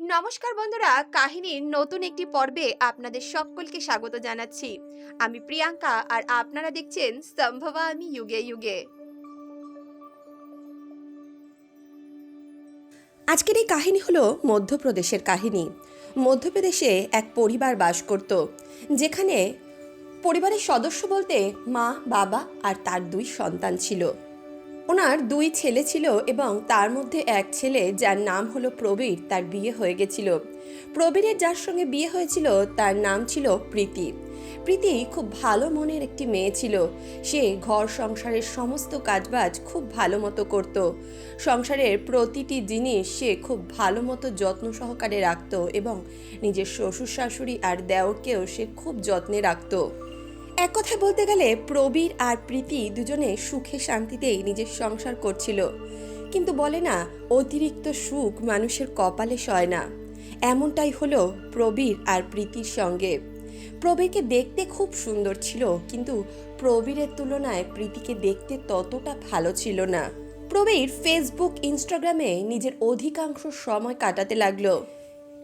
নমস্কার বন্ধুরা, কাহিনীর নতুন একটি পর্বে আপনাদের সকলকে স্বাগত জানাচ্ছি। আমি প্রিয়াঙ্কা আর আপনারা দেখছেন সম্ভবা আমি যুগে যুগে। আজকের এই কাহিনী হলো মধ্যপ্রদেশের কাহিনী। মধ্যপ্রদেশে এক পরিবার বাস করত, যেখানে পরিবারের সদস্য বলতে মা, বাবা আর তার দুই সন্তান ছিল। ওনার দুই ছেলে ছিল এবং তার মধ্যে এক ছেলে, যার নাম হলো প্রবীর, তার বিয়ে হয়ে গেছিল। প্রবীরের যার সঙ্গে বিয়ে হয়েছিল, তার নাম ছিল প্রীতি। প্রীতি খুব ভালো মনের একটি মেয়ে ছিল। সে ঘর সংসারের সমস্ত কাজবাজ খুব ভালো মতো করত। সংসারের প্রতিটি জিনিস সে খুব ভালো মতো যত্ন সহকারে রাখত এবং নিজের শ্বশুর শাশুড়ি আর দেওরকেও সে খুব যত্নে রাখতো। এক কথায় বলতে গেলে প্রবীর আর প্রীতি দুজনে সুখে শান্তিতেই নিজের সংসার করছিল। কিন্তু বলে না, অতিরিক্ত সুখ মানুষের কপালে সয় না। এমনটাই হলো প্রবীর আর প্রীতির সঙ্গে। প্রবীরকে দেখতে খুব সুন্দর ছিল, কিন্তু প্রবীরের তুলনায় প্রীতিকে দেখতে ততটা ভালো ছিল না। প্রবীর ফেসবুক ইনস্টাগ্রামে নিজের অধিকাংশ সময় কাটাতে লাগল।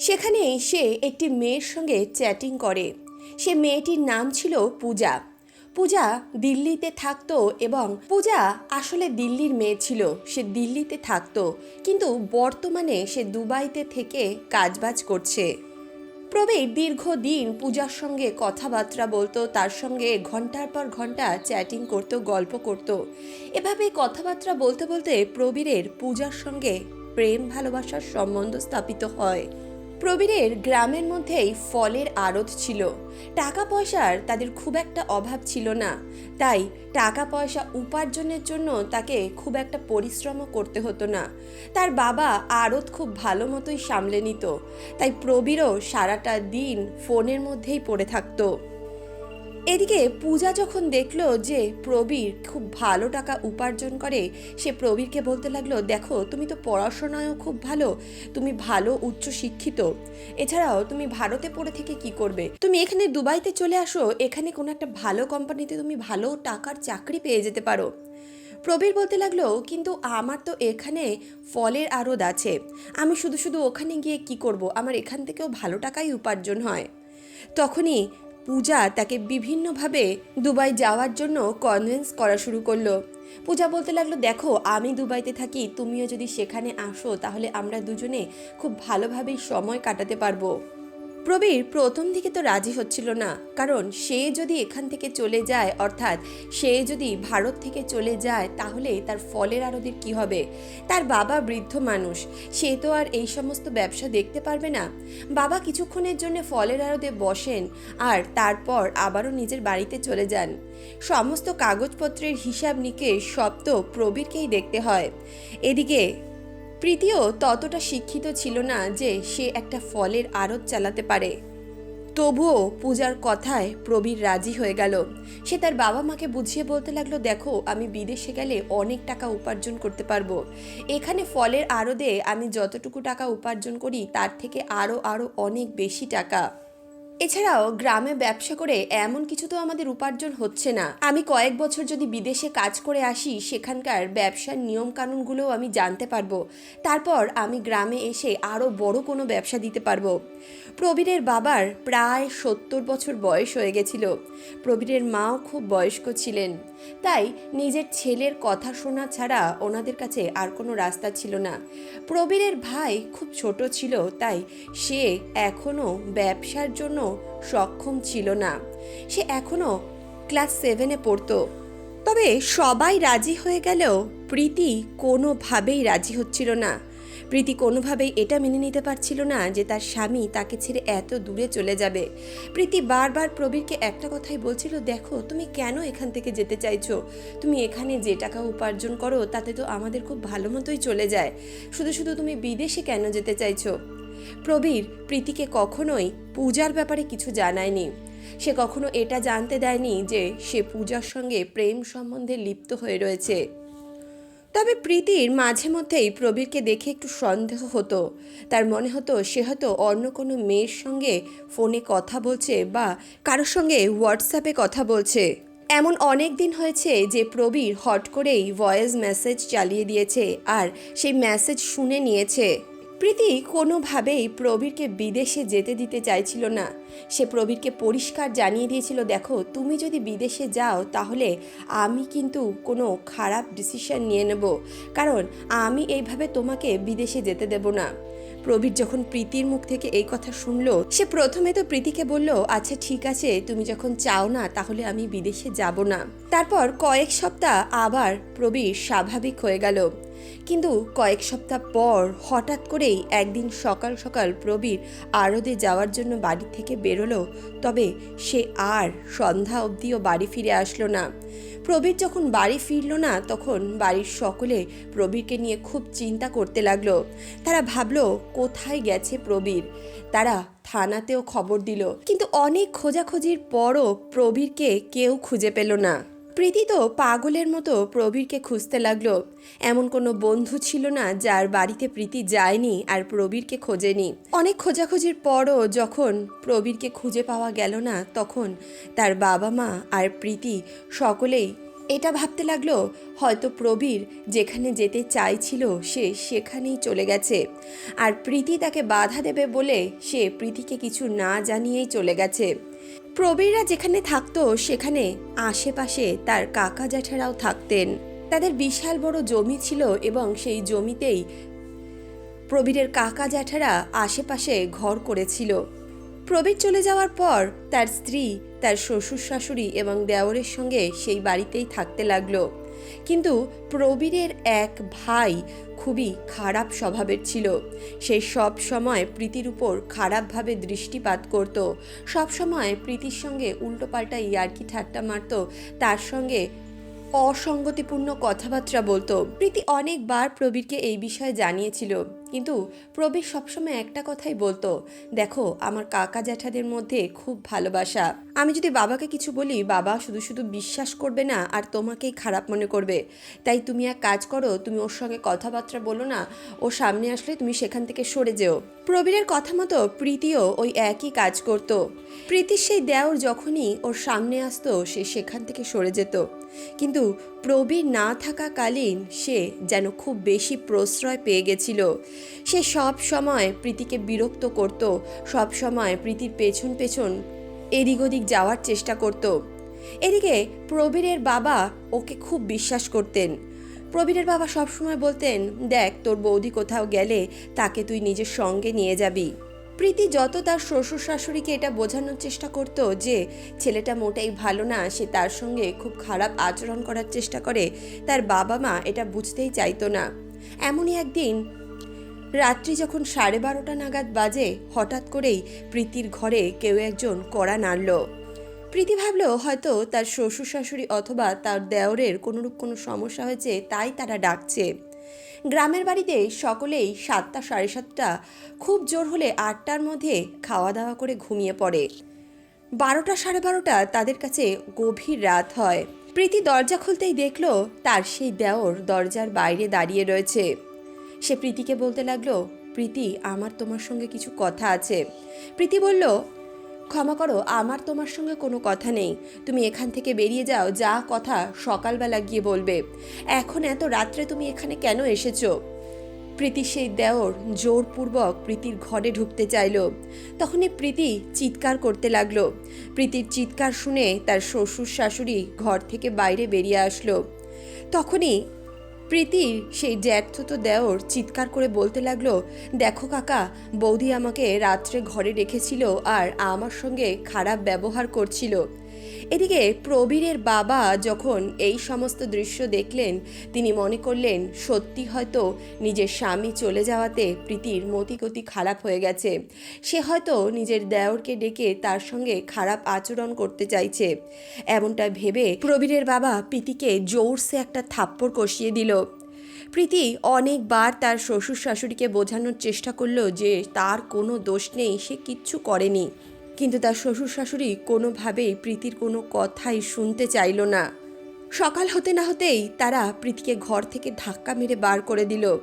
সেখানেই সে একটি মেয়ের সঙ্গে চ্যাটিং করে। সে মেয়েটির নাম ছিল পূজা। পূজা দিল্লিতে থাকতো এবং পূজা আসলে দিল্লির মেয়ে ছিল, সে দিল্লিতে থাকতো, কিন্তু বর্তমানে সে দুবাইতে থেকে কাজবাজ করছে। প্রবীর দীর্ঘদিন পূজার সঙ্গে কথাবার্তা বলতো, তার সঙ্গে ঘণ্টার পর ঘণ্টা চ্যাটিং করতো, গল্প করত। এভাবে কথাবার্তা বলতে বলতে প্রবীরের পূজার সঙ্গে প্রেম ভালোবাসার সম্বন্ধ স্থাপিত হয়। প্রবীরের গ্রামের মধ্যেই ফলের আড়ত ছিল। টাকা পয়সার তাদের খুব একটা অভাব ছিল না। তাই টাকা পয়সা উপার্জনের জন্য তাকে খুব একটা পরিশ্রমও করতে হতো না। তার বাবা আড়ত খুব ভালো মতোই সামলে নিত। তাই প্রবীরও সারাটা দিন ফোনের মধ্যেই পড়ে থাকতো। এদিকে পূজা যখন দেখল যে প্রবীর খুব ভালো টাকা উপার্জন করে, সে প্রবীরকে বলতে লাগল, দেখো, তুমি তো পড়াশোনায়ও খুব ভালো, তুমি ভালো উচ্চ শিক্ষিত। এছাড়াও তুমি ভারতে পড়ে থেকে কি করবে? তুমি এখানে দুবাইতে চলে আসো, এখানে কোনো একটা ভালো কোম্পানিতে তুমি ভালো টাকার চাকরি পেয়ে যেতে পারো। প্রবীর বলতে লাগল, কিন্তু আমার তো এখানে ফলের আড়ত আছে। আমি শুধু শুধু ওখানে গিয়ে কি করব? আমার এখান থেকেও ভালো টাকাই উপার্জন হয়। তখনই পূজা তাকে বিভিন্নভাবে দুবাই যাওয়ার জন্য কনভিন্স করা শুরু করল। পূজা বলতে লাগল, দেখো, আমি দুবাইতে থাকি, তুমিও যদি সেখানে আসো, তাহলে আমরা দুজনে খুব ভালোভাবেই সময় কাটাতে পারব। প্রবীর প্রথম দিকে তো রাজি হচ্ছিল না, কারণ সে যদি এখান থেকে চলে যায়, অর্থাৎ সে যদি ভারত থেকে চলে যায়, তাহলে তার ফলের আড়দের কি হবে? তার বাবা বৃদ্ধ মানুষ, সে তো আর এই সমস্ত ব্যবসা দেখতে পারবে না। বাবা কিছুক্ষণের জন্য ফলের আড়তে বসেন, আর তারপর আবারও নিজের বাড়িতে চলে যান। সমস্ত কাগজপত্রের হিসাব নিকেশ সব তো প্রবীরকেই দেখতে হয়। এদিকে প্রীতিও ততটা শিক্ষিত ছিল না যে সে একটা ফলের আড়ত চালাতে পারে। তবুও পূজার কথায় প্রবীর রাজি হয়ে গেল। সে তার বাবা মাকে বুঝিয়ে বলতে লাগল, দেখো, আমি বিদেশে গেলে অনেক টাকা উপার্জন করতে পারব। এখানে ফলের আড়দে আমি যতটুকু টাকা উপার্জন করি, তার থেকে আরও আরও অনেক বেশি টাকা। এছাড়াও গ্রামে ব্যবসা করে এমন কিছু তো আমাদের উপার্জন হচ্ছে না। আমি কয়েক বছর যদি বিদেশে কাজ করে আসি, সেখানকার ব্যবসার নিয়ম কানুনগুলোও আমি জানতে পারব। তারপর আমি গ্রামে এসে আরও বড় কোনো ব্যবসা দিতে পারব। প্রবীরের বাবার প্রায় সত্তর বছর বয়স হয়ে গেছিল। প্রবীরের মাও খুব বয়স্ক ছিলেন। তাই নিজের ছেলের কথা শোনা ছাড়া ওনাদের কাছে আর কোনো রাস্তা ছিল না। প্রবীরের ভাই খুব ছোট ছিল, তাই সে এখনও ব্যবসার জন্য সক্ষম ছিল না। সে এখনও ক্লাস সেভেনে পড়তো। তবে সবাই রাজি হয়ে গেলেও প্রীতি কোনোভাবেই রাজি হচ্ছিল না। প্রীতি কোনোভাবেই এটা মেনে নিতে পারছিল না যে তার স্বামী তাকে ছেড়ে এত দূরে চলে যাবে। প্রীতি বারবার প্রবীরকে একটা কথাই বলছিল, দেখো, তুমি কেন এখান থেকে যেতে চাইছো? তুমি এখানে যে টাকা উপার্জন করো, তাতে তো আমাদের খুব ভালো মতোই চলে যায়। শুধু শুধু তুমি বিদেশে কেন যেতে চাইছো? প্রবীর প্রীতিকে কখনোই পূজার ব্যাপারে কিছু জানায়নি। সে কখনো এটা জানতে দেয়নি যে সে পূজার সঙ্গে প্রেম সম্বন্ধে লিপ্ত হয়ে রয়েছে। তবে প্রীতির মাঝে মধ্যেই প্রবীরকে দেখে একটু সন্দেহ হতো। তার মনে হতো সে হয়তো অন্য কোনো মেয়ের সঙ্গে ফোনে কথা বলছে বা কারোর সঙ্গে হোয়াটসঅ্যাপে কথা বলছে। এমন অনেক দিন হয়েছে যে প্রবীর হট করেই ভয়েস মেসেজ চালিয়ে দিয়েছে আর সেই মেসেজ শুনে নিয়েছে। প্রীতি কোনোভাবেই প্রবীরকে বিদেশে যেতে দিতে চাইছিল না। সে প্রবীরকে পরিষ্কার জানিয়ে দিয়েছিল, দেখো, তুমি যদি বিদেশে যাও, তাহলে আমি কিন্তু কোনো খারাপ ডিসিশন নিয়ে নেব। কারণ আমি এইভাবে তোমাকে বিদেশে যেতে দেব না। প্রবীর যখন প্রীতির মুখ থেকে এই কথা শুনলো, সে প্রথমে তো প্রীতিকে বলল আচ্ছা ঠিক আছে, তুমি যখন চাও না, তাহলে আমি বিদেশে যাব না। তারপর কয়েক সপ্তাহ আবার প্রবীর স্বাভাবিক হয়ে গেল। কিন্তু কয়েক সপ্তাহ পর হঠাৎ করেই একদিন সকাল সকাল প্রবীর আরদে যাওয়ার জন্য বাড়ি থেকে বেরোলো, তবে সে আর সন্ধ্যা অবধিও বাড়ি ফিরে আসলো না। প্রবীর যখন বাড়ি ফিরল না, তখন বাড়ির সকলে প্রবীরকে নিয়ে খুব চিন্তা করতে লাগল। তারা ভাবল, কোথায় গেছে প্রবীর? তারা থানাতেও খবর দিল। কিন্তু অনেক খোঁজাখুঁজির পরও প্রবীরকে কেউ খুঁজে পেল না। প্রীতি তো পাগলের মতো প্রবীরকে খুঁজতে লাগল। এমন কোনো বন্ধু ছিল না যার বাড়িতে প্রীতি যায়নি আর প্রবীরকে খোঁজেনি। অনেক খোঁজাখুঁজির পরও যখন প্রবীরকে খুঁজে পাওয়া গেল না, তখন তার বাবা মা আর প্রীতি সকলেই এটা ভাবতে লাগল, হয়তো প্রবীর যেখানে যেতে চাইছিল সে সেখানেই চলে গেছে। আর প্রীতি তাকে বাধা দেবে বলে সে প্রীতিকে কিছু না জানিয়েই চলে গেছে। প্রবীররা যেখানে থাকতো, সেখানে আশেপাশে তার কাকা জ্যাঠারাও থাকতেন। তাদের বিশাল বড় জমি ছিল এবং সেই জমিতেই প্রবীরের কাকা জ্যাঠারা আশেপাশে ঘর করেছিল। প্রবীর চলে যাওয়ার পর তার স্ত্রী, তার শ্বশুর শাশুড়ি এবং দেওরের সঙ্গে সেই বাড়িতেই থাকতে লাগল। কিন্তু প্রবীরের এক ভাই খুবই খারাপ স্বভাবের ছিল। সে সব সময় প্রীতির উপর খারাপভাবে দৃষ্টিপাত করত। সব সময় প্রীতির সঙ্গে উল্টোপাল্টা ইয়ার্কি ঠাট্টা মারত। তার সঙ্গে অসঙ্গতিপূর্ণ কথাবার্তা বলতো। প্রীতি অনেকবার প্রবীরকে এই বিষয়ে জানিয়েছিল। কিন্তু প্রবীর সবসময় একটা কথাই বলতো, দেখো, আমার কাকা জ্যাঠাদের মধ্যে খুব ভালোবাসা। আমি যদি বাবাকে কিছু বলি, বাবা শুধু শুধু বিশ্বাস করবে না আর তোমাকেই খারাপ মনে করবে। তাই তুমি এক কাজ করো, তুমি ওর সঙ্গে কথাবার্তা বলো না, ও সামনে আসলে তুমি সেখান থেকে সরে যেও। প্রবীরের কথা মতো প্রীতিও ওই একই কাজ করত। প্রীতির সেই দেওর যখনই ওর সামনে আসতো, সে সেখান থেকে সরে যেত। কিন্তু প্রবীর না থাকাকালীন সে যেন খুব বেশি প্রশ্রয় পেয়ে গেছিল। সে সব সময় প্রীতিকে বিরক্ত করত, সব সময় প্রীতির পেছন পেছন এদিক ওদিক যাওয়ার চেষ্টা করত। এদিকে প্রবীরের বাবা ওকে খুব বিশ্বাস করতেন। প্রবীরের বাবা সবসময় বলতেন, দেখ, তোর বৌদি কোথাও গেলে তাকে তুই নিজের সঙ্গে নিয়ে যাবি। প্রীতি যত তার শ্বশুর শাশুড়িকে এটা বোঝানোর চেষ্টা করত যে, ছেলেটা মোটেই ভালো না, সে তার সঙ্গে খুব খারাপ আচরণ করার চেষ্টা করে, তার বাবা মা এটা বুঝতেই চাইতো না। এমনই একদিন রাত্রি যখন সাড়ে বারোটা নাগাদ বাজে, হঠাৎ করেই প্রীতির ঘরে কেউ একজন কড়া নাড়ল। প্রীতি ভাবল, হয়তো তার শ্বশুর শাশুড়ি অথবা তার দেওরের কোনোরূপ কোনো সমস্যা হয়েছে, তাই তারা ডাকছে। গ্রামের বাড়িতে সকলেই সাতটা সাড়ে সাতটা, খুব জোর হলে আটটার মধ্যে খাওয়া দাওয়া করে ঘুমিয়ে পড়ে। বারোটা সাড়ে বারোটা তাদের কাছে গভীর রাত হয়। প্রীতি দরজা খুলতেই দেখল, তার সেই দেওর দরজার বাইরে দাঁড়িয়ে রয়েছে। সে প্রীতিকে বলতে লাগল, প্রীতি, আমার তোমার সঙ্গে কিছু কথা আছে। প্রীতি বলল, ক্ষমা করো, আমার তোমার সঙ্গে কোনো কথা নেই। তুমি এখান থেকে বেরিয়ে যাও, যা কথা সকালবেলা গিয়ে বলবে। এখন এত রাত্রে তুমি এখানে কেন এসেছ? প্রীতি সেই দেওর জোরপূর্বক প্রীতির ঘরে ঢুকতে চাইল। তখনই প্রীতি চিৎকার করতে লাগল। প্রীতির চিৎকার শুনে তার শ্বশুর শাশুড়ি ঘর থেকে বাইরে বেরিয়ে আসলো। তখনই প্রীতির সেই জ্যাঠতো দেওর চিৎকার করে বলতে লাগল, দেখো কাকা, বৌদি আমাকে রাত্রে ঘরে রেখেছিল আর আমার সঙ্গে খারাপ ব্যবহার করছিল। এদিকে প্রবীরের বাবা যখন এই সমস্ত দৃশ্য দেখলেন, তিনি মনে করলেন, সত্যি হয়তো নিজের স্বামী চলে যাওয়াতে প্রীতির মতিগতি খারাপ হয়ে গেছে। সে হয়তো নিজের দেওরকে ডেকে তার সঙ্গে খারাপ আচরণ করতে চাইছে। এমনটা ভেবে প্রবীরের বাবা প্রীতিকে জোরসে একটা থাপ্পড় কষিয়ে দিল। প্রীতি অনেকবার তার শ্বশুর শাশুড়িকে বোঝানোর চেষ্টা করল যে তার কোনো দোষ নেই, সে কিচ্ছু করেনি। কিন্তু তার শ্বশুর শাশুড়ি কোনোভাবেই প্রীতির কোনো কথাই শুনতে চাইল না। সকাল হতে না হতেই তারা প্রীতিকে ঘর থেকে ধাক্কা মেরে বার করে দিল।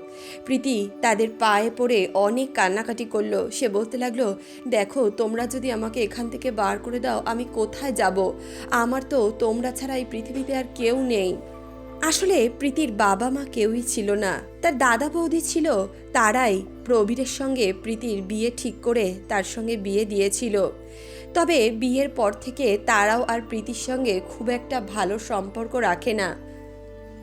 প্রীতি তাদের পায়ে পড়ে অনেক কান্নাকাটি করল। সে বলতে লাগল, দেখো, তোমরা যদি আমাকে এখান থেকে বার করে দাও, আমি কোথায় যাব? আমার তো তোমরা ছাড়া এই পৃথিবীতে আর কেউ নেই। আসলে প্রীতির বাবা মা কেউই ছিল না। তার দাদা বৌদি ছিল, তারাই প্রবীরের সঙ্গে প্রীতির বিয়ে ঠিক করে তার সঙ্গে বিয়ে দিয়েছিল। তবে বিয়ের পর থেকে তারাও আর প্রীতির সঙ্গে খুব একটা ভালো সম্পর্ক রাখে না।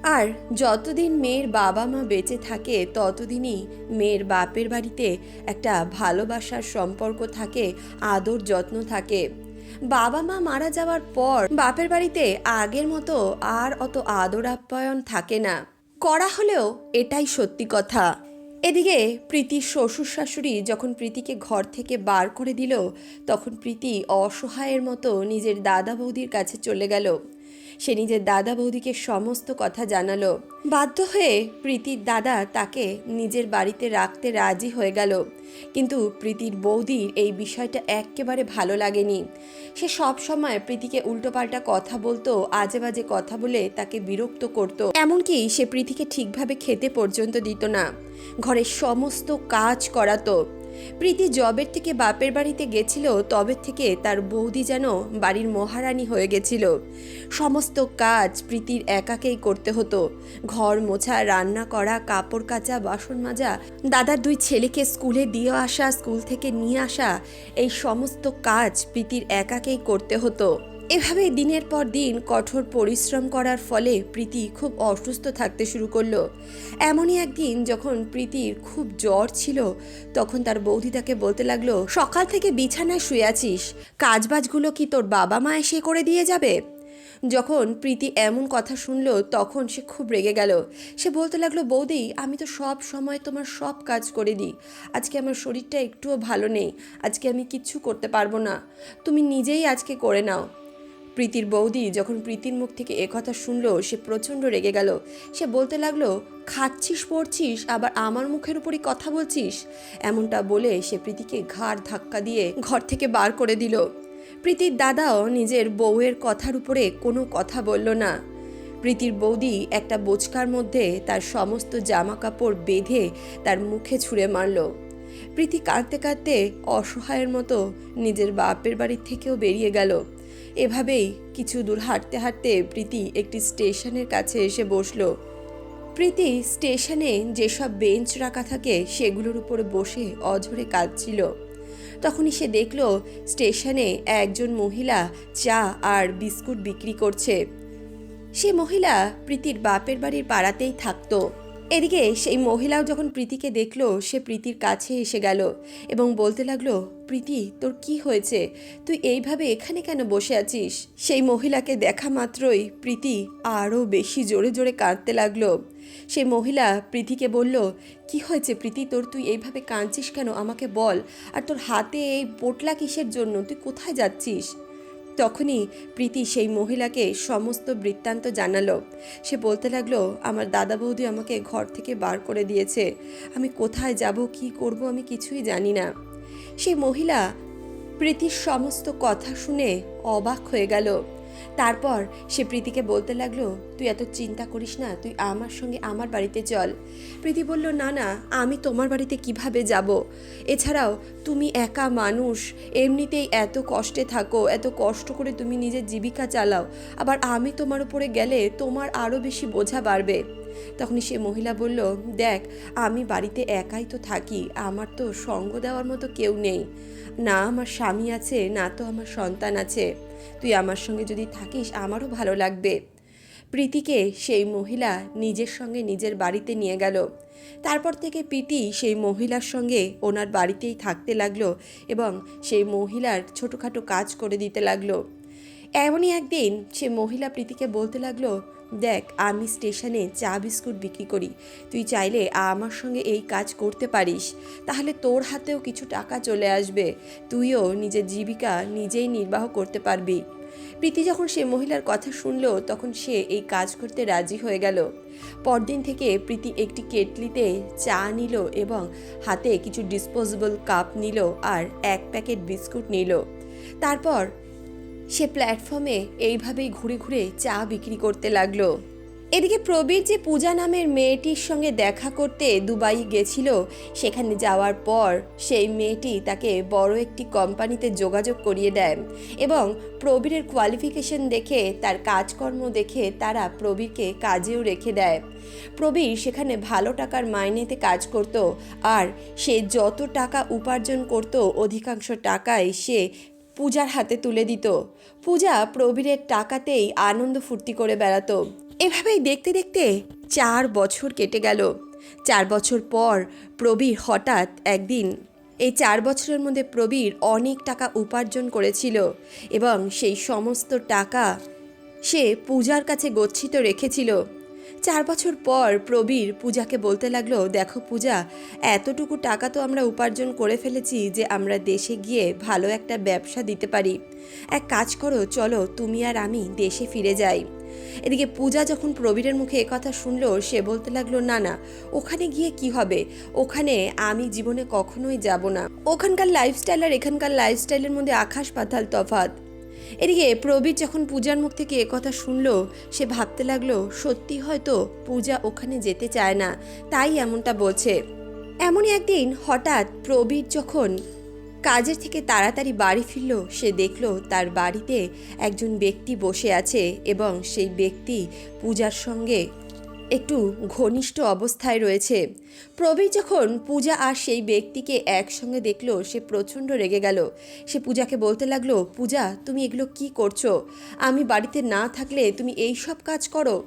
আর যতদিন মেয়ের বাবা মা বেঁচে থাকে, ততদিনই মেয়ের বাপের বাড়িতে একটা ভালোবাসার সম্পর্ক থাকে, আদর যত্ন থাকে। বাবা মা মারা যাওয়ার পর বাপের বাড়িতে আগের মতো আর অত আদর আপ্যায়ন থাকে না। করা হলেও এটাই সত্যি কথা। এদিকে প্রীতির শ্বশুর শাশুড়ি যখন প্রীতিকে ঘর থেকে বার করে দিল, তখন প্রীতি অসহায়ের মতো নিজের দাদা বৌদির কাছে চলে গেল। সে নিজের দাদা বৌদিকে সমস্ত কথা জানালো। বাধ্য হয়ে প্রীতির দাদা তাকে নিজের বাড়িতে রাখতে রাজি হয়ে গেল। কিন্তু প্রীতির বৌদির এই বিষয়টা একেবারে ভালো লাগেনি। সে সব সময় প্রীতিকে উল্টোপাল্টা কথা বলতো, আজে বাজে কথা বলে তাকে বিরক্ত করত। এমনকি সে প্রীতিকে ঠিকভাবে খেতে পর্যন্ত দিত না। ঘরের সমস্ত কাজ করাতো। প্রীতি জবের থেকে বাপের বাড়িতে গেছিল, তবে থেকে তার বৌদি যেন বাড়ির মহারানী হয়ে গেছিল। সমস্ত কাজ প্রীতির একাকেই করতে হতো। ঘর মোছা, রান্না করা, কাপড় কাচা, বাসন মাজা, দাদার দুই ছেলেকে স্কুলে দিয়ে আসা, স্কুল থেকে নিয়ে আসা, এই সমস্ত কাজ প্রীতির একাকেই করতে হতো। এভাবে দিনের পর দিন কঠোর পরিশ্রম করার ফলে প্রীতি খুব অসুস্থ থাকতে শুরু করল। এমনই একদিন যখন প্রীতির খুব জ্বর ছিল, তখন তার বৌদি তাকে বলতে লাগল, সকাল থেকে বিছানায় শুয়ে আছিস, কাজবাজগুলো কি তোর বাবা মা এসে করে দিয়ে যাবে? যখন প্রীতি এমন কথা শুনলো, তখন সে খুব রেগে গেল। সে বলতে লাগল, বৌদি, আমি তো সব সময় তোমার সব কাজ করে দিই। আজকে আমার শরীরটা একটুও ভালো নেই। আজকে আমি কিচ্ছু করতে পারব না। তুমি নিজেই আজকে করে নাও। প্রীতির বৌদি যখন প্রীতির মুখ থেকে একথা শুনলো, সে প্রচণ্ড রেগে গেল। সে বলতে লাগল, খাচ্ছিস, পড়ছিস, আবার আমার মুখের উপরই কথা বলছিস? এমনটা বলে সে প্রীতিকে ঘাড় ধাক্কা দিয়ে ঘর থেকে বার করে দিল। প্রীতির দাদাও নিজের বউয়ের কথার উপরে কোনো কথা বলল না। প্রীতির বৌদি একটা বোচকার মধ্যে তার সমস্ত জামা কাপড় বেঁধে তার মুখে ছুঁড়ে মারল। প্রীতি কাঁদতে কাঁদতে অসহায়ের মতো নিজের বাপের বাড়ির থেকেও বেরিয়ে গেল। এভাবেই কিছু দূর হাঁটতে হাঁটতে প্রীতি একটি স্টেশনের কাছে এসে বসল। প্রীতি স্টেশনে যেসব বেঞ্চ রাখা থাকে সেগুলোর উপর বসে অঝরে কাঁদছিল। তখনই সে দেখল স্টেশনে একজন মহিলা চা আর বিস্কুট বিক্রি করছে। সে মহিলা প্রীতির বাপের বাড়ির পাড়াতেই থাকতো। এদিকে সেই মহিলাও যখন প্রীতিকে দেখল, সে প্রীতির কাছে এসে গেল এবং বলতে লাগল, প্রীতি, তোর কি হয়েছে? তুই এইভাবে এখানে কেন বসে আছিস? সেই মহিলাকে দেখা মাত্রই প্রীতি আরও বেশি জোরে জোরে কাঁদতে লাগল। সেই মহিলা প্রীতিকে বলল, কি হয়েছে প্রীতি? তোর তুই এইভাবে কাঁদছিস কেন? আমাকে বল। আর তোর হাতে এই পোটলা কিসের জন্য? তুই কোথায় যাচ্ছিস? তখনই প্রীতি সেই মহিলাকে সমস্ত বৃত্তান্ত জানালো। সে বলতে লাগল, আমার দাদা বৌদি আমাকে ঘর থেকে বার করে দিয়েছে। আমি কোথায় যাব, কি করব, আমি কিছুই জানি না। সেই মহিলা প্রীতির সমস্ত কথা শুনে অবাক হয়ে গেল। তারপর সে প্রীতিকে বলতে লাগল, তুই এত চিন্তা করিস না, তুই আমার সঙ্গে আমার বাড়িতে চল। প্রীতি বলল, না না, আমি তোমার বাড়িতে কীভাবে যাব? এছাড়াও তুমি একা মানুষ, এমনিতেই এত কষ্টে থাকো, এত কষ্ট করে তুমি নিজের জীবিকা চালাও, আবার আমি তোমার উপরে গেলে তোমার আরও বেশি বোঝা বাড়বে। তখনই সে মহিলা বলল, দেখ, আমি বাড়িতে একাই তো থাকি, আমার তো সঙ্গ দেওয়ার মতো কেউ নেই। না আমার স্বামী আছে, না তো আমার সন্তান আছে। তুই আমার সঙ্গে যদি থাকিস, আমারও ভালো লাগবে। প্রীতিকে সেই মহিলা নিজের সঙ্গে নিজের বাড়িতে নিয়ে গেল। তারপর থেকে প্রীতি সেই মহিলার সঙ্গে ওনার বাড়িতেই থাকতে লাগল এবং সেই মহিলার ছোটোখাটো কাজ করে দিতে লাগল। এমনই একদিন সে মহিলা প্রীতিকে বলতে লাগল দেখ, আমি স্টেশনে চা বিস্কুট বিক্রি করি। তুই চাইলে আমার সঙ্গে এই কাজ করতে পারিস। তাহলে তোর হাতেও কিছু টাকা চলে আসবে। তুইও নিজের জীবিকা নিজেই নির্বাহ করতে পারবি। প্রীতি যখন সে মহিলার কথা শুনলো, তখন সে এই কাজ করতে রাজি হয়ে গেল। পরদিন থেকে প্রীতি একটি কেটলিতে চা নিল এবং হাতে কিছু ডিসপোজেবল কাপ নিল আর এক প্যাকেট বিস্কুট নিল। তারপর সে প্ল্যাটফর্মে এইভাবেই ঘুরে ঘুরে চা বিক্রি করতে লাগল। এদিকে প্রবীর যে পূজা নামের মেয়েটির সঙ্গে দেখা করতে দুবাই গেছিল, সেখানে যাওয়ার পর সেই মেয়েটি তাকে বড় একটি কোম্পানিতে যোগাযোগ করিয়ে দেয় এবং প্রবীরের কোয়ালিফিকেশন দেখে, তার কাজকর্ম দেখে তারা প্রবীরকে কাজেও রেখে দেয়। প্রবীর সেখানে ভালো টাকার মাইনেতে কাজ করত আর সে যত টাকা উপার্জন করত, অধিকাংশ টাকাই সে পূজার হাতে তুলে দিত। পূজা প্রবীরের টাকাতেই আনন্দ ফুর্তি করে বেড়াতো। এভাবেই দেখতে দেখতে চার বছর কেটে গেল। চার বছর পর প্রবীর হঠাৎ একদিন, এই চার বছরের মধ্যে প্রবীর অনেক টাকা উপার্জন করেছিল এবং সেই সমস্ত টাকা সে পূজার কাছে গচ্ছিত রেখেছিল। চার বছর পর প্রবীর পূজাকে বলতে লাগল, দেখো পূজা, এতটুকু টাকা তো আমরা উপার্জন করে ফেলেছি যে আমরা দেশে গিয়ে ভালো একটা ব্যবসা দিতে পারি। এক কাজ করো, চলো, তুমি আর আমি দেশে ফিরে যাই। এদিকে পূজা যখন প্রবীরের মুখে কথা শুনলো, সে বলতে লাগল, না না, ওখানে গিয়ে কি হবে? ওখানে আমি জীবনে কখনোই যাব না। ওখানকার লাইফস্টাইল আর এখানকার লাইফস্টাইলের মধ্যে আকাশ পাতাল তফাত এদিকে প্রবীর যখন পূজার মুখ থেকে কথা শুনল, সে ভাবতে লাগল, সত্যি হয়তো পূজা ওখানে যেতে চায় না, তাই এমনটা বলছে। এমনই একদিন হঠাৎ প্রবীর যখন কাজের থেকে তাড়াতাড়ি বাড়ি ফিরল, সে দেখল তার বাড়িতে একজন ব্যক্তি বসে আছে এবং সেই ব্যক্তি পূজার সঙ্গে একটু ঘনিষ্ঠ অবস্থায় রয়েছে। প্রবীর যখন পূজা আর সেই ব্যক্তিকে একসঙ্গে দেখল, সে প্রচণ্ড রেগে গেল। সে পূজাকে বলতে লাগল, পূজা, তুমি এগুলো কি করছ? আমি বাড়িতে না থাকলে তুমি এই সব কাজ করো?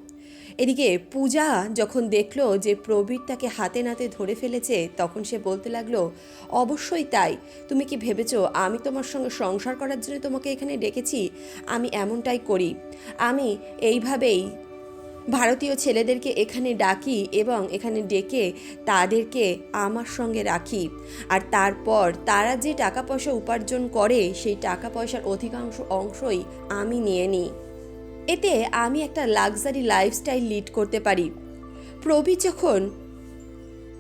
এদিকে পূজা যখন দেখল যে প্রবীর তাকে হাতে নাতে ধরে ফেলেছে, তখন সে বলতে লাগল, অবশ্যই তাই। তুমি কি ভেবেছো আমি তোমার সঙ্গে সংসার করার জন্য তোমাকে এখানে ডেকেছি? আমি এমনটাই করি। আমি এইভাবেই ভারতীয় ছেলেদেরকে এখানে ডাকি এবং এখানে ডেকে তাদেরকে আমার সঙ্গে রাখি। আর তারপর তারা যে টাকা পয়সা উপার্জন করে, সেই টাকা পয়সার অধিকাংশ অংশই আমি নিয়ে নিই। এতে আমি একটা লাক্সারি লাইফস্টাইল লিড করতে পারি। প্রবীর যখন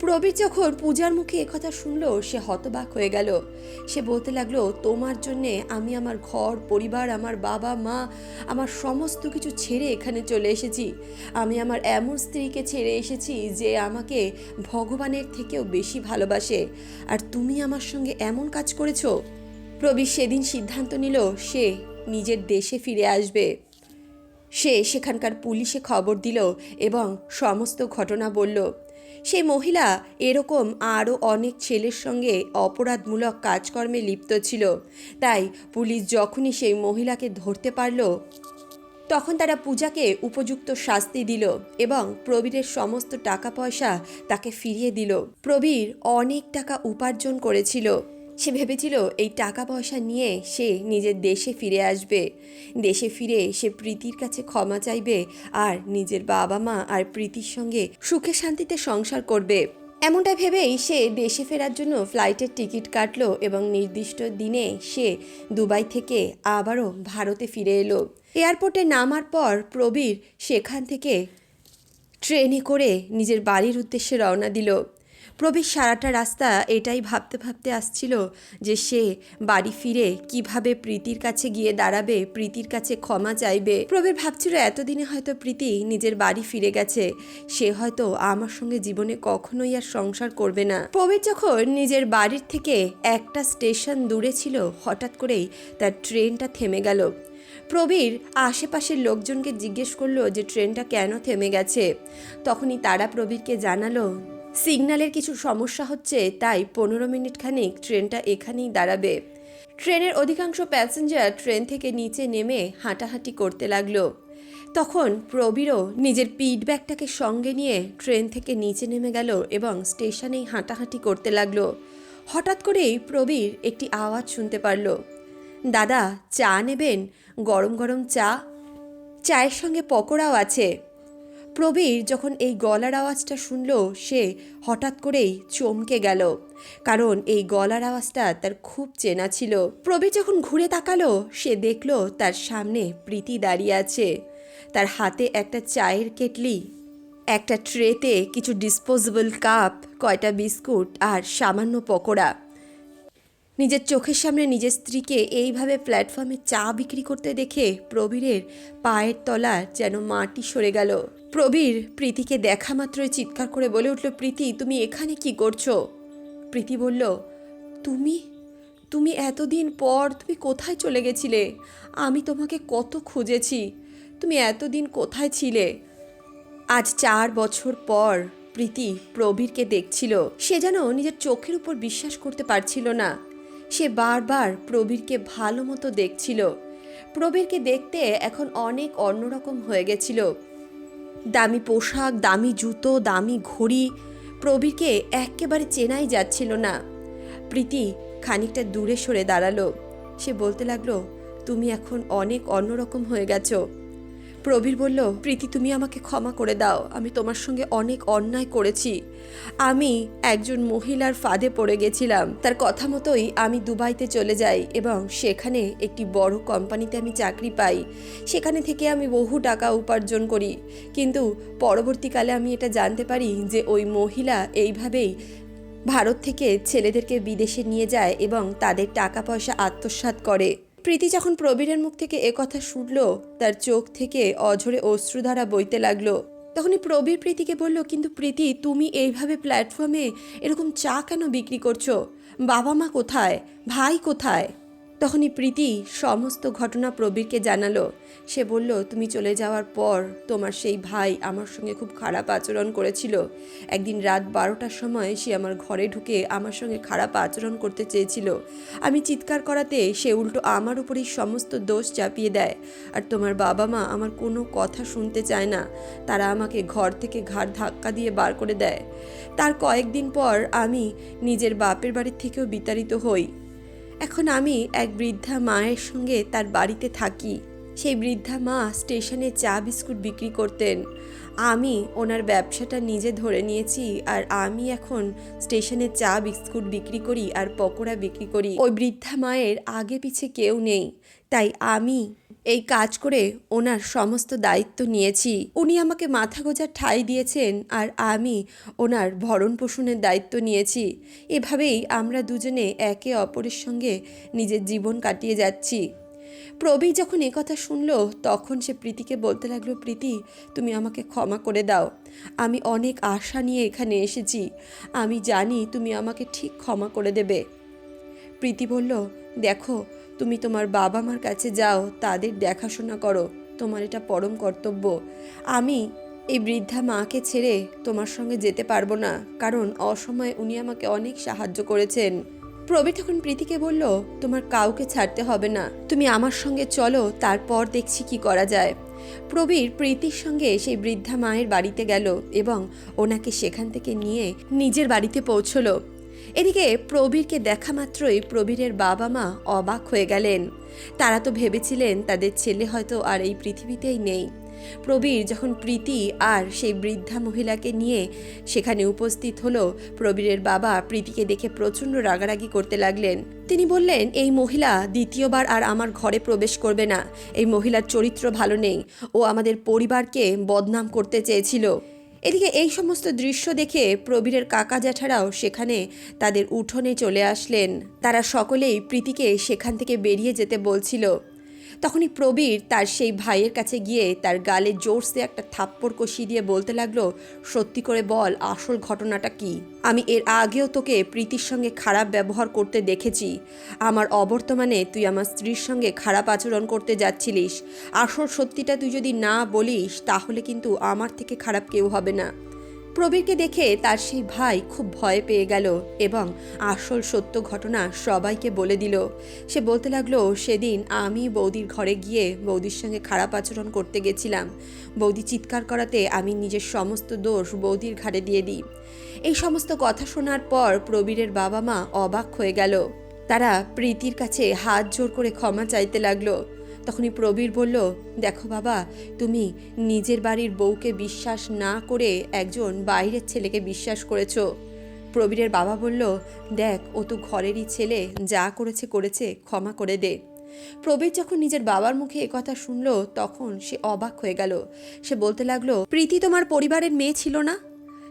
প্রবীর যখন পূজার মুখে একথা শুনলো, সে হতবাক হয়ে গেল। সে বলতে লাগল, তোমার জন্যে আমি আমার ঘর, পরিবার, আমার বাবা, মা, আমার সমস্ত কিছু ছেড়ে এখানে চলে এসেছি। আমি আমার এমন স্ত্রীকে ছেড়ে এসেছি যে আমাকে ভগবানের থেকেও বেশি ভালোবাসে। আর তুমি আমার সঙ্গে এমন কাজ করেছ? প্রবীর সেদিন সিদ্ধান্ত নিল, সে নিজের দেশে ফিরে আসবে। সে সেখানকার পুলিশে খবর দিল এবং সমস্ত ঘটনা বলল। সেই মহিলা এরকম আরও অনেক ছেলের সঙ্গে অপরাধমূলক কাজকর্মে লিপ্ত ছিল। তাই পুলিশ যখনই সেই মহিলাকে ধরতে পারল, তখন তারা পূজাকে উপযুক্ত শাস্তি দিল এবং প্রবীরের সমস্ত টাকা পয়সা তাকে ফিরিয়ে দিল। প্রবীর অনেক টাকা উপার্জন করেছিল। সে ভেবেছিল এই টাকা পয়সা নিয়ে সে নিজের দেশে ফিরে আসবে। দেশে ফিরে সে প্রীতির কাছে ক্ষমা চাইবে আর নিজের বাবা মা আর প্রীতির সঙ্গে সুখে শান্তিতে সংসার করবে। এমনটা ভেবেই সে দেশে ফেরার জন্য ফ্লাইটের টিকিট কাটলো এবং নির্দিষ্ট দিনে সে দুবাই থেকে আবারও ভারতে ফিরে এলো। এয়ারপোর্টে নামার পর প্রবীর সেখান থেকে ট্রেনে করে নিজের বাড়ির উদ্দেশ্যে রওনা দিল। প্রবীর সারাটা রাস্তা এটাই ভাবতে ভাবতে আসছিল যে সে বাড়ি ফিরে কীভাবে প্রীতির কাছে গিয়ে দাঁড়াবে, প্রীতির কাছে ক্ষমা চাইবে। প্রবীর ভাবছিল, এতদিনে হয়তো প্রীতি নিজের বাড়ি ফিরে গেছে। সে হয়তো আমার সঙ্গে জীবনে কখনোই আর সংসার করবে না। প্রবীর যখন নিজের বাড়ির থেকে একটা স্টেশন দূরে ছিল, হঠাৎ করেই তার ট্রেনটা থেমে গেল। প্রবীর আশেপাশের লোকজনকে জিজ্ঞেস করল যে, ট্রেনটা কেন থেমে গেছে? তখনই তারা প্রবীরকে জানালো সিগন্যালের কিছু সমস্যা হচ্ছে, তাই পনেরো মিনিট খানিক ট্রেনটা এখানেই দাঁড়াবে। ট্রেনের অধিকাংশ প্যাসেঞ্জার ট্রেন থেকে নিচে নেমে হাঁটাহাঁটি করতে লাগল। তখন প্রবীরও নিজের পিট ব্যাগটাকে সঙ্গে নিয়ে ট্রেন থেকে নিচে নেমে গেল এবং স্টেশনেই হাঁটাহাঁটি করতে লাগল। হঠাৎ করেই প্রবীর একটি আওয়াজ শুনতে পারল। দাদা, চা নেবেন? গরম গরম চা? চায়ের সঙ্গে পকোড়াও আছে। প্রবীর যখন এই গলার আওয়াজটা শুনল, সে হঠাৎ করেই চমকে গেল। কারণ এই গলার আওয়াজটা তার খুব চেনা ছিল। প্রবীর যখন ঘুরে তাকালো, সে দেখল তার সামনে প্রীতি দাঁড়িয়ে আছে। তার হাতে একটা চায়ের কেটলি, একটা ট্রেতে কিছু ডিসপোজেবল কাপ কয়টা বিস্কুট আর সামান্য পকোড়া। নিজের চোখের সামনে নিজের স্ত্রীকে এইভাবে প্ল্যাটফর্মে চা বিক্রি করতে দেখে প্রবীরের পায়ের তলা যেন মাটি সরে গেল। প্রবীর প্রীতিকে দেখা মাত্রই চিৎকার করে বলে উঠল, প্রীতি, তুমি এখানে কি করছ? প্রীতি বলল, তুমি তুমি এতদিন পর তুমি কোথায় চলে গেছিলে? আমি তোমাকে কত খুঁজেছি। তুমি এতদিন কোথায় ছিলে? আজ চার বছর পর প্রীতি প্রবীরকে দেখছিল। সে যেন নিজের চোখের উপর বিশ্বাস করতে পারছিল না। সে বারবার প্রবীরকে ভালো মতো দেখছিল। প্রবীরকে দেখতে এখন অনেক অন্যরকম হয়ে গেছিল। দামি পোশাক, দামি জুতো, দামি ঘড়ি, প্রবীরকে একেবারে চেনাই যাচ্ছিল না। প্রীতি খানিকটা দূরে সরে দাঁড়াল। সে বলতে লাগল, তুমি এখন অনেক অন্যরকম হয়ে গেছো। প্রবীর বলল, প্রীতি, তুমি আমাকে ক্ষমা করে দাও। আমি তোমার সঙ্গে অনেক অন্যায় করেছি। আমি একজন মহিলার ফাঁদে পড়ে গেছিলাম। তার কথা মতোই আমি দুবাইতে চলে যাই এবং সেখানে একটি বড় কোম্পানিতে আমি চাকরি পাই। সেখানে থেকে আমি বহু টাকা উপার্জন করি। কিন্তু পরবর্তীকালে আমি এটা জানতে পারি যে ওই মহিলা এইভাবেই ভারত থেকে ছেলেদেরকে বিদেশে নিয়ে যায় এবং তাদের টাকা পয়সা আত্মসাৎ করে। প্রীতি যখন প্রবীরের মুখ থেকে কথা শুনল, তার চোখ থেকে অঝরে অশ্রুধারা বইতে লাগল। তখনই প্রবীর প্রীতিকে বলল, কিন্তু প্রীতি, তুমি এইভাবে প্ল্যাটফর্মে এরকম চা কেন বিক্রি করছ? বাবা মা কোথায়? ভাই কোথায়? তখনই প্রীতি সমস্ত ঘটনা প্রবীরকে জানালো। সে বলল, তুমি চলে যাওয়ার পর তোমার সেই ভাই আমার সঙ্গে খুব খারাপ আচরণ করেছিল। একদিন রাত বারোটার সময় সে আমার ঘরে ঢুকে আমার সঙ্গে খারাপ আচরণ করতে চেয়েছিল। আমি চিৎকার করাতে সে উল্টো আমার উপরেই সমস্ত দোষ চাপিয়ে দেয়। আর তোমার বাবা মা আমার কোনো কথা শুনতে চায় না। তারা আমাকে ঘর থেকে ঘাড় ধাক্কা দিয়ে বার করে দেয়। তার কয়েকদিন পর আমি নিজের বাপের বাড়ির থেকেও বিতাড়িত হই। এখন আমি এক বৃদ্ধা মায়ের সঙ্গে তার বাড়িতে থাকি। সেই বৃদ্ধা মা স্টেশনে চা বিস্কুট বিক্রি করতেন। আমি ওনার ব্যবসাটা নিজে ধরে নিয়েছি আর আমি এখন স্টেশনে চা বিস্কুট বিক্রি করি আর পকোড়া বিক্রি করি। ওই বৃদ্ধা মায়ের আগে পিছে কেউ নেই। তাই আমি এই কাজ করে ওনার সমস্ত দায়িত্ব নিয়েছি। উনি আমাকে মাথা গোজার ঠাঁই দিয়েছেন আর আমি ওনার ভরণ পোষণের দায়িত্ব নিয়েছি। এভাবেই আমরা দুজনে একে অপরের সঙ্গে নিজের জীবন কাটিয়ে যাচ্ছি। প্রবীর যখন কথা শুনলো, তখন সে প্রীতিকে বলতে লাগল, প্রীতি, তুমি আমাকে ক্ষমা করে দাও। আমি অনেক আশা নিয়ে এখানে এসেছি। আমি জানি তুমি আমাকে ঠিক ক্ষমা করে দেবে। প্রীতি বলল, দেখো তুমি তোমার বাবা মার কাছে যাও, তাদের দেখাশোনা করো, তোমার এটা পরম কর্তব্য। আমি এই বৃদ্ধা মাকে ছেড়ে তোমার সঙ্গে যেতে পারব না, কারণ অসময়ে উনি আমাকে অনেক সাহায্য করেছেন। প্রবীর তখন প্রীতিকে বলল, তোমার কাউকে ছাড়তে হবে না, তুমি আমার সঙ্গে চলো, তারপর দেখছি কি করা যায়। প্রবীর প্রীতির সঙ্গে সেই বৃদ্ধা মায়ের বাড়িতে গেল এবং ওনাকে সেখান থেকে নিয়ে নিজের বাড়িতে পৌঁছলো। এদিকে প্রবীরকে দেখা মাত্রই প্রবীরের বাবা মা অবাক হয়ে গেলেন। তারা তো ভেবেছিলেন তাদের ছেলে হয়তো আর এই পৃথিবীতেই নেই। প্রবীর যখন প্রীতি আর সেই বৃদ্ধা মহিলাকে নিয়ে সেখানে উপস্থিত হলো, প্রবীরের বাবা প্রীতিকে দেখে প্রচণ্ড রাগারাগি করতে লাগলেন। তিনি বললেন, এই মহিলা দ্বিতীয়বার আর আমার ঘরে প্রবেশ করবে না। এই মহিলার চরিত্র ভালো নেই। ও আমাদের পরিবারকে বদনাম করতে চেয়েছিল। এদিকে এই সমস্ত দৃশ্য দেখে প্রবীরের কাকা জ্যাঠারাও সেখানে তাদের উঠোনে চলে আসলেন। তারা সকলেই প্রীতিকে সেখান থেকে বেরিয়ে যেতে বলছিল। তখনই প্রবীর তার সেই ভাইয়ের কাছে গিয়ে তার গালে জোরসে একটা থাপ্পড় কষিয়ে দিয়ে বলতে লাগল, সত্যি করে বল, আসল ঘটনাটা কি? আমি এর আগেও তোকে প্রীতির সঙ্গে খারাপ ব্যবহার করতে দেখেছি। আমার অবর্তমানে তুই আমার স্ত্রীর সঙ্গে খারাপ আচরণ করতে যাচ্ছিলিস। আসল সত্যিটা তুই যদি না বলিস, তাহলে কিন্তু আমার থেকে খারাপ কেউ হবে না। প্রবীরকে দেখে তার সেই ভাই খুব ভয় পেয়ে গেল এবং আসল সত্য ঘটনা সবাইকে বলে দিল। সে বলতে লাগল, সেদিন আমি বৌদির ঘরে গিয়ে বৌদির সঙ্গে খারাপ আচরণ করতে গেছিলাম। বৌদি চিৎকার করাতে আমি নিজের সমস্ত দোষ বৌদির ঘাড়ে দিয়ে দিই। এই সমস্ত কথা শোনার পর প্রবীরের বাবা মা অবাক হয়ে গেল। তারা প্রীতির কাছে হাত জোর করে ক্ষমা চাইতে লাগল। তখনই প্রবীর বলল, দেখো বাবা, তুমি নিজের বাড়ির বউকে বিশ্বাস না করে একজন বাইরের ছেলেকে বিশ্বাস করেছ। প্রবীরের বাবা বলল, দেখ, ও তো ঘরেরই ছেলে, যা করেছে করেছে, ক্ষমা করে দে। প্রবীর যখন নিজের বাবার মুখে একথা শুনলো, তখন সে অবাক হয়ে গেল। সে বলতে লাগল, প্রীতি তোমার পরিবারের মেয়ে ছিল না?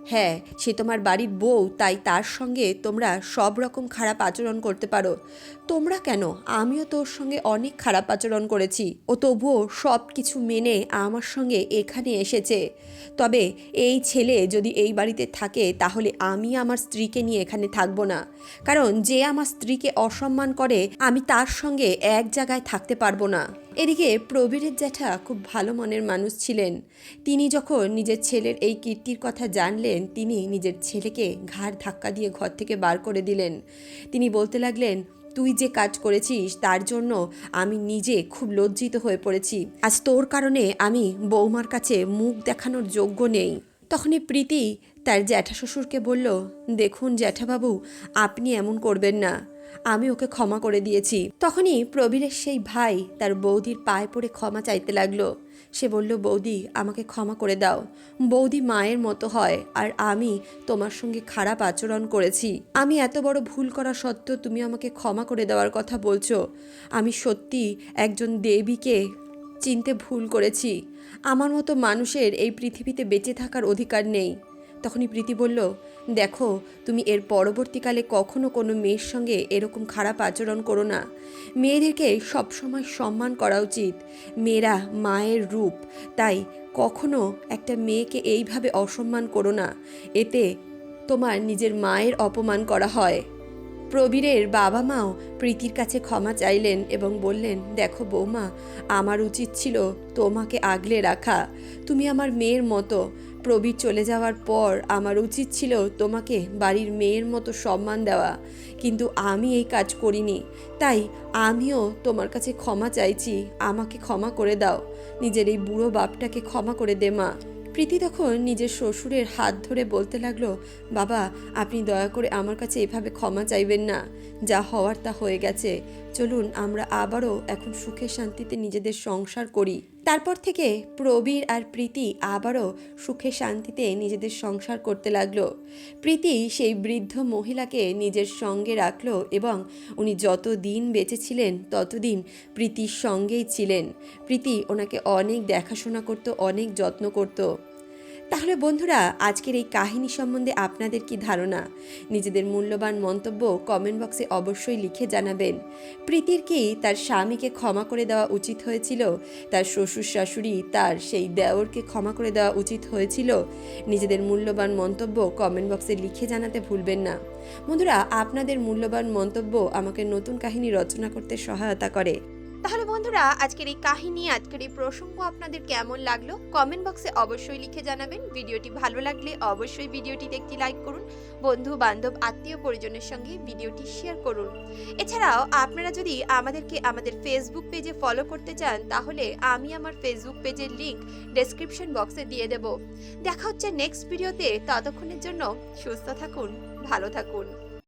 হ্যাঁ সে তোমার বাড়ির বউ, তাই তার সঙ্গে তোমরা সব রকম খারাপ আচরণ করতে পারো। তোমরা কেন? আমিও তোর সঙ্গে অনেক খারাপ আচরণ করেছি। ও তবুও সব কিছু মেনে আমার সঙ্গে এখানে এসেছে। তবে এই ছেলে যদি এই বাড়িতে থাকে, তাহলে আমি আমার স্ত্রীকে নিয়ে এখানে থাকব না। কারণ যে আমার স্ত্রীকে অসম্মান করে, আমি তার সঙ্গে এক জায়গায় থাকতে পারব না। এদিকে প্রবীরের জ্যাঠা খুব ভালো মনের মানুষ ছিলেন। তিনি যখন নিজের ছেলের এই কীর্তির কথা জানলেন, তিনি নিজের ছেলেকে ঘাড় ধাক্কা দিয়ে ঘর থেকে বার করে দিলেন। তিনি বলতে লাগলেন তুই যে কাজ করেছিস, তার জন্য আমি নিজে খুব লজ্জিত হয়ে পড়েছি। আজ তোর কারণে আমি বৌমার কাছে মুখ দেখানোর যোগ্য নেই। তখনই প্রীতি তার জ্যাঠা শ্বশুরকে বলল, দেখুন জ্যাঠাবাবু, আপনি এমন করবেন না। আমি ওকে ক্ষমা করে দিয়েছি। তখনই প্রবীরের সেই ভাই তার বৌদির পায়ে পড়ে ক্ষমা চাইতে লাগল। সে বলল, বৌদি, আমাকে ক্ষমা করে দাও। বৌদি মায়ের মতো হয় আর আমি তোমার সঙ্গে খারাপ আচরণ করেছি। আমি এত বড় ভুল করা সত্ত্বেও তুমি আমাকে ক্ষমা করে দেওয়ার কথা বলছো। আমি সত্যি একজন দেবীকে চিনতে ভুল করেছি। আমার মতো মানুষের এই পৃথিবীতে বেঁচে থাকার অধিকার নেই। তখনই প্রীতি বলল, দেখো, তুমি এর পরবর্তীকালে কখনো কোনো মেয়ের সঙ্গে এরকম খারাপ আচরণ করো না। মেয়েদেরকে সবসময় সম্মান করা উচিত। মেয়েরা মায়ের রূপ, তাই কখনো একটা মেয়েকে এইভাবে অসম্মান করো না। এতে তোমার নিজের মায়ের অপমান করা হয়। প্রবীরের বাবা মাও প্রীতির কাছে ক্ষমা চাইলেন এবং বললেন, দেখো বৌমা, আমার উচিত ছিল তোমাকে আগলে রাখা। তুমি আমার মেয়ের মতো প্রবীর চলে যাওয়ার পর আমার উচিত ছিল তোমাকে বাড়ির মেয়ের মতো সম্মান দেওয়া। কিন্তু আমি এই কাজ করিনি। তাই আমিও তোমার কাছে ক্ষমা চাইছি। আমাকে ক্ষমা করে দাও। নিজের এই বুড়ো বাপটাকে ক্ষমা করে দে মা। প্রীতি তখন নিজের শ্বশুরের হাত ধরে বলতে লাগল, বাবা, আপনি দয়া করে আমার কাছে এভাবে ক্ষমা চাইবেন না। যা হওয়ার তা হয়ে গেছে। চলুন আমরা আবারও এখন সুখে শান্তিতে নিজেদের সংসার করি। তারপর থেকে প্রবীর আর প্রীতি আবারও সুখে শান্তিতে নিজেদের সংসার করতে লাগল। প্রীতি সেই বৃদ্ধ মহিলাকে নিজের সঙ্গে রাখল এবং উনি যত দিন বেঁচে ছিলেন ততদিন প্রীতির সঙ্গেই ছিলেন। প্রীতি ওনাকে অনেক দেখাশোনা করত, অনেক যত্ন করত। তাহলে বন্ধুরা, আজকের এই কাহিনী সম্বন্ধে আপনাদের কি ধারণা? নিজেদের মূল্যবান মন্তব্য কমেন্ট বক্সে অবশ্যই লিখে জানাবেন। প্রীতির কি তার স্বামীকে ক্ষমা করে দেওয়া উচিত হয়েছিল? তার শ্বশুর শাশুড়ি তার সেই দেওরকে ক্ষমা করে দেওয়া উচিত হয়েছিল? নিজেদের মূল্যবান মন্তব্য কমেন্ট বক্সে লিখে জানাতে ভুলবেন না। বন্ধুরা, আপনাদের মূল্যবান মন্তব্য আমাকে নতুন কাহিনী রচনা করতে সহায়তা করে। তাহলে বন্ধুরা, আজকের এই কাহিনী, আজকের এই প্রসঙ্গ আপনাদের কেমন লাগল? কমেন্ট বক্সে অবশ্যই লিখে জানাবেন। ভিডিওটি ভালো লাগলে অবশ্যই ভিডিওটিতে একটি লাইক করুন। বন্ধু, বান্ধব, আত্মীয় পরিজনের সঙ্গে ভিডিওটি শেয়ার করুন। এছাড়াও, আপনারা যদি আমাদেরকে আমাদের ফেসবুক পেজে ফলো করতে চান, তাহলে আমি আমার ফেসবুক পেজের লিঙ্ক ডেসক্রিপশন বক্সে দিয়ে দেব। দেখা হচ্ছে নেক্সট ভিডিওতে ততক্ষণের জন্য সুস্থ থাকুন, ভালো থাকুন।